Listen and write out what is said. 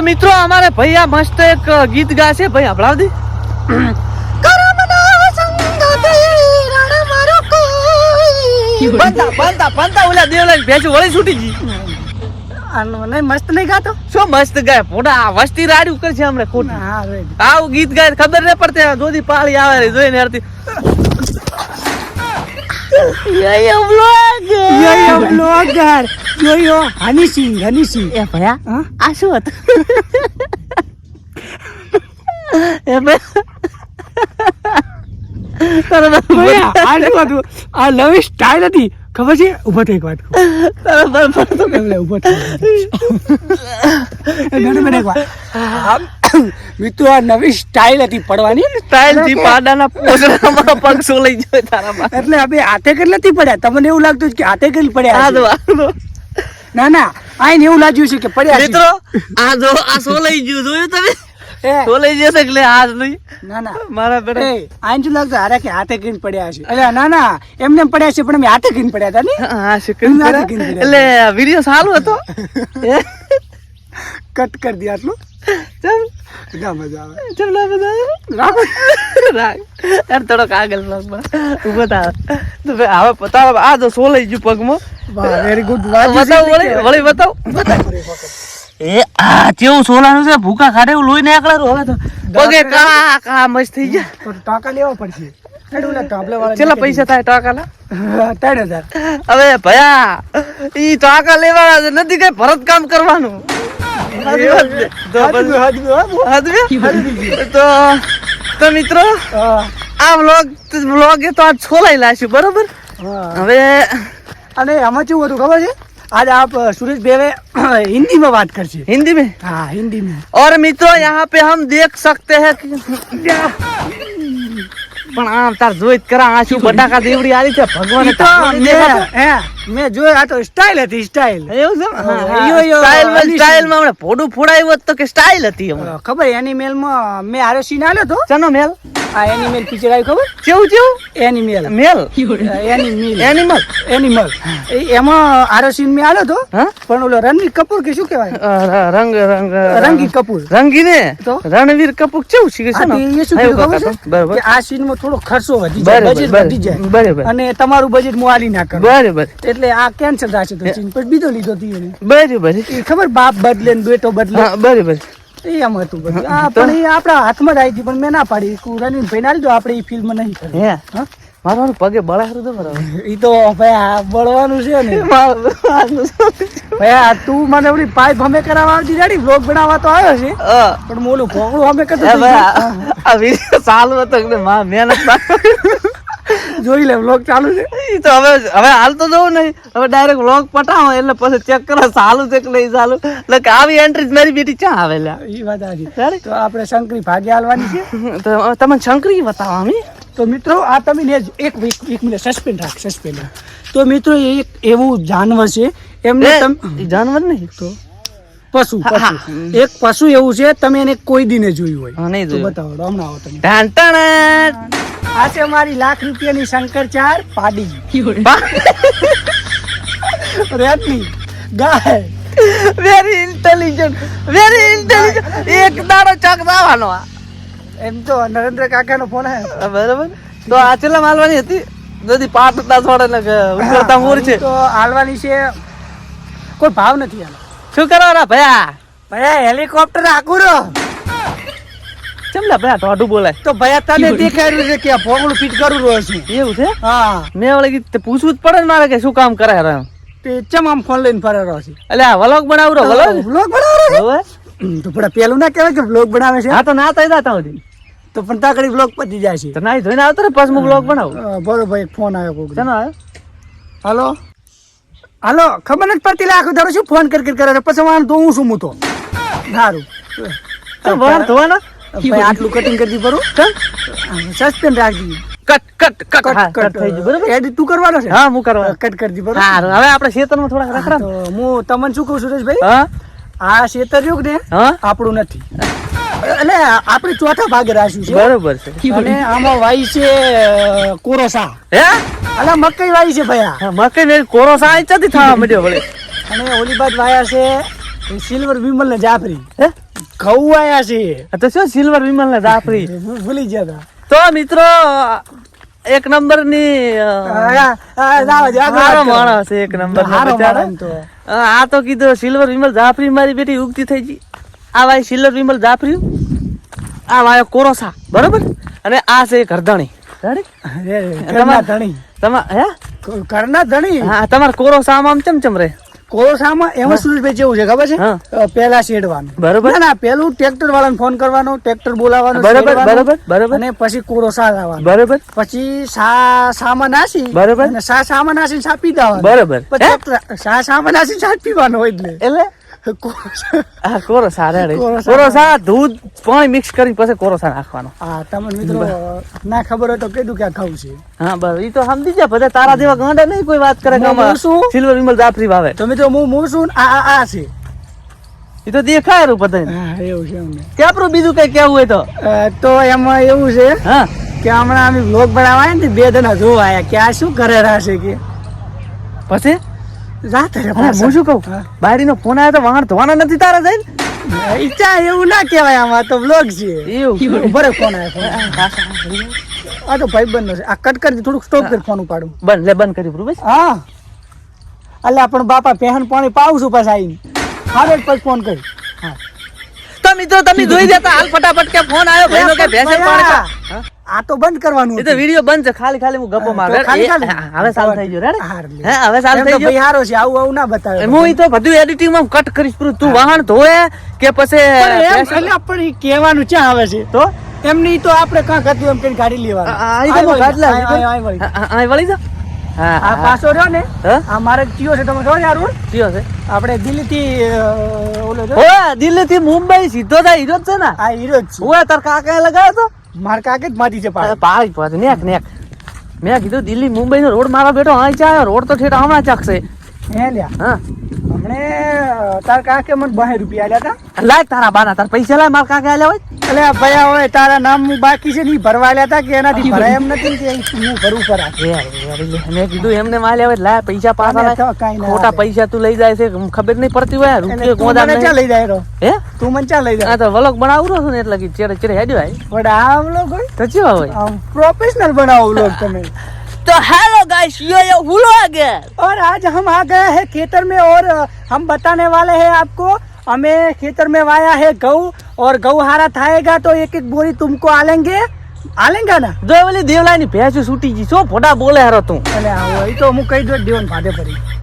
તો મિત્રો અમારે ભાઈ આ મસ્ત એક ગીત ગાશે. ભાઈ હંભળાવ પંતા બંધા બંધા બંધા ઓલા દેવલા ભેંસું વળી છૂટી ગઈ. આનો નહીં મસ્ત નહીં ગાતો? શું મસ્ત ગાય? પોડા આ વસ્તી રાડી ઉપર છે હમણાં ખોટી. આવું ગીત ગાય ખબર ન પડતી દોધી પાળી આવે રે જોઈને હરતી યય vlog યો યો બ્લોગર યો યો હની સિંહ હની સિંહ એ ભયા આ શું હતું? એ ભયા. આ શું હતું? આ નવી સ્ટાઇલ હતી. ખબર છે? ઊભો થઈ એક વાત તારા ઊભો થઈ મિત્રો આ નવી સ્ટાઇલ હતી પડવાની. સ્ટાઇલથી પાડાના પોસડામાં પગ સોલાઈ જાય તારામાં એટલે હવે હાથે નથી પડ્યા? તમને એવું લાગતું કે હાથે કેટલી પડ્યા ના ના આઈને એવું લાગ્યું છે કે પડ્યા. મિત્રો આ જો આ સોલાઈ ગયું જોયું તમે? સોલાઈ જશે એટલે જ નહીં. ના ના. મારા બેટા. આઈને શું લાગતું હારે કે હાથે પડ્યા છે. અરે ના ના એમને પડ્યા છે પણ અમે હાથે કરીને પડ્યા હતા ને? હા. એટલે વિડિયો સારું હતો. કટ કરી દે આટલું. ચાલ ના મજા આવે. ચાલ ના બધા રાખો. રાખ. યાર થોડોક આગળ થાવ તો હવે પતાવ આ જો સોલાઈ ગયું પગમાં. વાહ વેરી ગુડ બતાવ વળી વળી બતાવ. એ આ કેવું સોલાનું છે? ભૂકા ખાડે એવું લોહી નીકળેલું હવે તો પગે કાળા કાળા મસ્ત થઈ ગયા. તો ટાંકા લેવા પડશે. હેડ ઓલા ટાબલા વાળા કેટલા પૈસા થાય ટાકાના? ત્રણ હજાર હવે ભયા ઈ ટાકા લેવાના છે નથી કઈ ભરત કામ કરવાનું. તો તો મિત્રો આ વ્લોગ વ્લોગ એ તો આ છોલાઈ લાશું બરોબર? હવે અને આમાં કેવું હતું ખબર છે आज आप सुरेश बेवे हिंदी में बात करछे हिंदी में हाँ हिंदी में और मित्रों यहाँ पे हम देख सकते हैं कि પણ આમ તાર જોઈ કરા આંસુ બટાકા દેવડી આલી છે ભગવાને ઈ તો ટાંકીને દેખાતો. મેં- જોયો મેં આ તો સ્ટાઇલ હતી સ્ટાઇલ એવું છે હા, માં અલી સ્ટાઇલમાં હમણાં ભોડું ફોડાયું હોત તો કે સ્ટાઇલ હતી હમણાં. ખબર એનિમેલમાં મેં આરો સીન આલ્યો તો ચનો મેલ? આ એનિમેલ પિક્ચર આવ્યું ખબર? કેવું કેવું એનિમેલ મેલ? એનિમેલ એનિમલ એનિમલ એમાં આરો સીન મેં આલ્યો તો હા? પણ ઓલો રણવીર કપૂર કે શું કહેવાય? રંગ રંગ રંગી. કપૂર. રંગી ને તો? રણવીર કપૂર કેવું છે હા, એ શું ખબર છે? બરાબર. આ સીનમાં થોડો ખર્ચો વધી જાય બજેટ વધી જાય. બરાબર. અને તમારું બજેટ મોઆલી ના કરો બરાબર. એટલે આ કેન્સલ થશે તો ચીન. પછી બીજો લીધો હતી એને બરાબર એ ખબર બાપ બદલે ને બેટો બદલે? બરાબર એ એમ હતું બધું. આ પણ એ આપણા હાથમાં જ આવી હતી પણ મેં ના પાડી. રનિંગ ભાઈ ના લીધો આપણે એ ફિલ્મ નહીં કરી હે? હા? મારો પગે બળારું તો બરાબર. એ તો ભાઈ આ બળવાનું છે ને. ભાઈ આ તું મને ઓલી પાઇપ અમે કરાવવા આવતી રેડી? બ્લોગ બનાવવા તો આવ્યો છે. પણ મોલું ભોગડું અમે કરતો આ- વીડિયો ચાલુ હતો કે માં મહેનત જોઈ લે વ્લોગ ચાલુ છે. તો હવે હવે હાલ તો જવું નહીં. હવે ડાયરેક્ટ વ્લોગ પટાવો એટલે પછી ચેક કરો ચાલુ છે કે નહીં ચાલુ. એટલે કે આવી એન્ટ્રી મારી બેટી ક્યાં આવેલા? એ વાત આવી તો આપણે શંકરી ભાગે હાલવાની છે. તો તમે શંકરી બતાવો અમે તો મિત્રો આ તમે ને એક એક મિનિટ સસ્પેન્ડ રાખ સસ્પેન્ડ તો મિત્રો એક એવું જાનવર છે એમને જાનવર નહીં. તો પશુ પશુ. એક પશુ એવું છે તમે એને કોઈ દિને જોયું હોય. બતાવો હમણાં આવો તમે. આ છે મારી લાખ રૂપિયાની શંકર ચાર પાડી. રેતની ગાય. વેરી ઇન્ટેલિજન્ટ વેરી ઇન્ટેલિજન્ટ એક દાડો ચક દાવાનો આ. એમ તો નરેન્દ્ર કાકાનો ફોન હે. બરાબર. તો આ છેલ્લા માલવાની હતી? જદી પાટ ના છોડે ને ઉતરતા મૂર છે. તો હાલવાની છે. કોઈ ભાવ નથી આનો શું કરો રા ભયા? ભયા હેલિકોપ્ટર આકુરો ચમલા ભયા ટોઢું બોલાય. તો ભયા તને દેખાડ્યું છે? કે આ ભોગળું ફીટ કરું રહ્યો છું. એવું છે? હા. મેં વળી પૂછવું જ પડે મારે કે શું કામ કરે રે તે ચમ આમ ફોન લઈને ફરે રહ્યો છે? એટલે આ વલોગ વલોગ બનાવે છે? હવે? તો પણ પેલું ના કહેવાય કે બ્લોગ બનાવે છે? હા તો ના થઈ જાતા હતી તો પણ તાકડી વ્લોગ પતી જાય છે. તો નાઈ ધોઈને આવતો ને પછી હું બ્લોગ બનાવું. બરોબર એક ફોન આવ્યો કોક ચાલો આવે હાલો? હાલો ખબર નથી પડતી લાખ આખો શું ફોન કર કર કરે પછી વાણ તો હું શું હું તો સારું તો વાર ધોવાના ભાઈ આટલું કટિંગ કરી દી સસ્પેન્ડ રાખી કટ કટ કટ કટ થઈ ગયું બરાબર? એડિટ તું કરવાનો છે? હા હું કરવા કટ કરી બરોબર? હા હવે આપણે ખેતરમાં રખડા તો હું તમને શું કહું સુરેશભાઈ? હા? આ ખેતર રહ્યું ને આપણું નથી. એટલે આપણે ચોથા ભાગે રાખ્યું છે બરોબર છે. અને આમાં વાય છે કોરોસા. હે? અલા મકઈ વાય છે ભયા હા, મકઈ ને કોરોસા ચાથી થવા મળ્યો વળી. અને ઓલી બાદ વાયા છે સિલ્વર વિમલ ને જાફરી. હે? આયા છે. આ તો શું સિલ્વર વિમલ ને જાફરી ભૂલી ગયા તો. મિત્રો એક નંબરની. માણસ એક નંબર તો. આ તો કીધું સિલ્વર વિમલ જાફરી મારી બેટી ઉગતી થઈ ગઈ. આ ભાઈ સિલ્વર વિમલ જાફરી આ વાયો કોરોસા બરોબર? અને આ છે કરધણી Ready? ધણી? તમારા હે? ઘરના ધણી? હા તમારે કોરોસા આમ ચમ ચમ રે કોળસામાં એમાં સુરેશભાઈ જેવું છે ખબર છે? પેલા શેડવાનું. બરોબર. ના પેલું ટ્રેક્ટર વાળાને ફોન કરવાનો ટ્રેક્ટર બોલાવવાનો બરોબર, બરોબર, બરોબર. અને પછી કોરોસા લાવવાનો. બરોબર. પછી સા સામાન નાસી બરોબર. અને સા સામાન નાસી સા પી દેવાનો બરોબર. પછી સા સામાન નાસી સા પીવાનો હોય એટલે? એટલે? કોરોસા. આ કોરોસા દૂધ પાણી મિક્સ કરી પછી કોરોસા નાખવાનો. હા તમને મિત્રો ના ખબર હોય તો કીધું કે ઘઉં છે. હા ઈ તો સમજી જા બધા તારા જેવા ગાંડા નહીં કોઈ વાત કરે કે? સિલ્વર વિમલ જાફરી વાવે. તો મિત્રો હું હું છું આ આ છે. ઈ તો દેખાય રૂ હા એવું છે અમને બીજું કઈ કેવું હોય તો? તો એમાં એવું છે હા. કે હમણાં અમે બ્લોગ બનાવવા ને બે જણા જોવા આવ્યા કે આ શું કરે છે કે? પછી? રાત હું શું કહું? હા. ફોન આવ્યો તો વાહણ ધોવાના નથી તારા જઈને? ઈચ્છા એવું ના કહેવાય આમાં તો બ્લોગ છે. એવું બરે ફોન આવ્યો આ તો ભાઈ બંધ છે. આ કટ કરી થોડુંક સ્ટોપ કરી ફોન ઉપાડું. બંધ લે બંધ કરી બરોબર? હા. અલ્યા પણ બાપા પહેન પાણી પાવું છું પાછા આવીને. હા પછી ફોન કરી. હા. તો મિત્રો તમે જોઈ જતા હાલ ફટાફટ કે ફોન આવ્યો ભાઈનો કે ભેંસે પાણી પા- હા? આ તો બંધ કરવાનું એ તો વિડિયો બંધ છે ખાલી ખાલી હું ગપ્પો માર ખાલી ખાલી. હવે સાલ થઈ ગયો રેડી હે હવે સાલ થઈ ગયો હારો છે આવું આવું ના બતાવે હું ઈ તો બધું એડિટિંગમાં કટ કરીશ પૂરું તું વાહણ ધોએ કે પછી એટલે પણ ઈ કહેવાનું છે આવે છે તો એમની તો આપણે કાંક હતું એમ કઈ ગાડી લેવાની આ- આ તો આય, આય, વળી. જા આ પાછો રહ્યો ને આ મારે કયો છે તમે ખબર યાર કયો છે આપણે દિલ્હી થી ઓલો જો ઓય દિલ્હી થી મુંબઈ સીધો થાય હીરો જ છે ને આ હીરો જ છે ઓય તાર કાકા લગાવ્યો તો માર કાકે જ માટી છે પાડી. પાડી નેક નેક. મેં કીધું દિલ્હી મુંબઈ નો રોડ મારા બેટો અહીં ચાલ્યો. રોડ તો ઠેઠ હમણાં ચાકશે એમને માલ્યા હોય લાય પૈસા પાછા લાય. ખોટા પૈસા તું લઈ જાય છે ખબર નહીં પડતી હોય લઈ જાય રો હે? તું મને ચા લઈ જાય? તો વ્લોગ બનાવું રહ્યો ને એટલે કે ચેડે ચેડે હેડ્યો આય પણ હોય? તો હોય? પ્રોફેશનલ બનાવો તમે. तो हेलो गाइस ये ये हुलो आ और आज हम आ गए हैं खेतर में और हम बताने वाले हैं आपको हमें खेतर में वाया है गऊ और गऊ हारा थाएगा तो एक एक बोरी तुमको आलेंगे। आलेंगे ना? દોય ઓલી દેવલાની ભેંસ છૂટી ગઈ છો ફોટા બોલે હારો તું અને આ હોય તો હું કહી દઉં દેવન ફાડે પડી